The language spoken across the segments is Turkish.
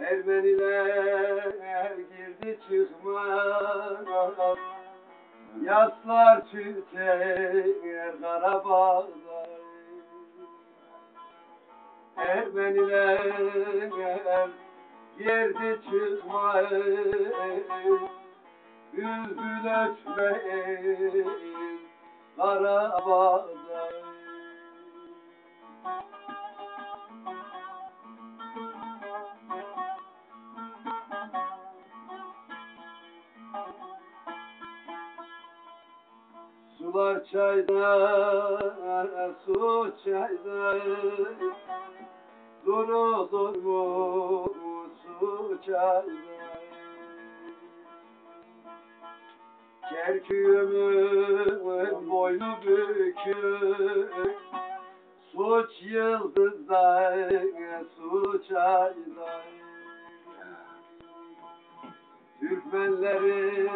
Ermeniler girdi çıkmaz Yaslar tüter Karabağ'da Ermeniler girdi çıkmaz Bülbül ötmeyin Karabağ'da Sular çayda, su çayda. Durulur mu su çayda. Kerküğümün boynu bükük Suç yıldızda, su çayda Türkmenlerin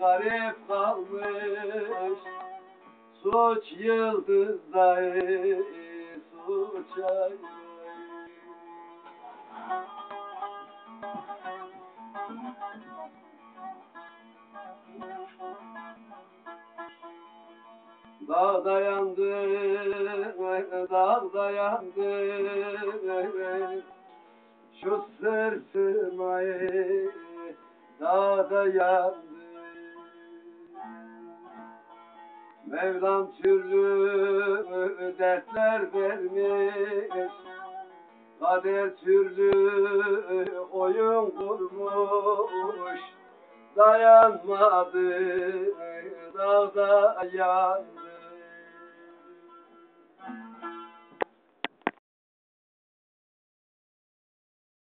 garip kalmış. Suç yıldızda, suç ayda Dağda yandı, dağda yandı Şu sırtmayı dağda yandı Mevlam türlü dertler vermiş. Kader türlü oyun kurmuş. Dayanmadı dağda yandı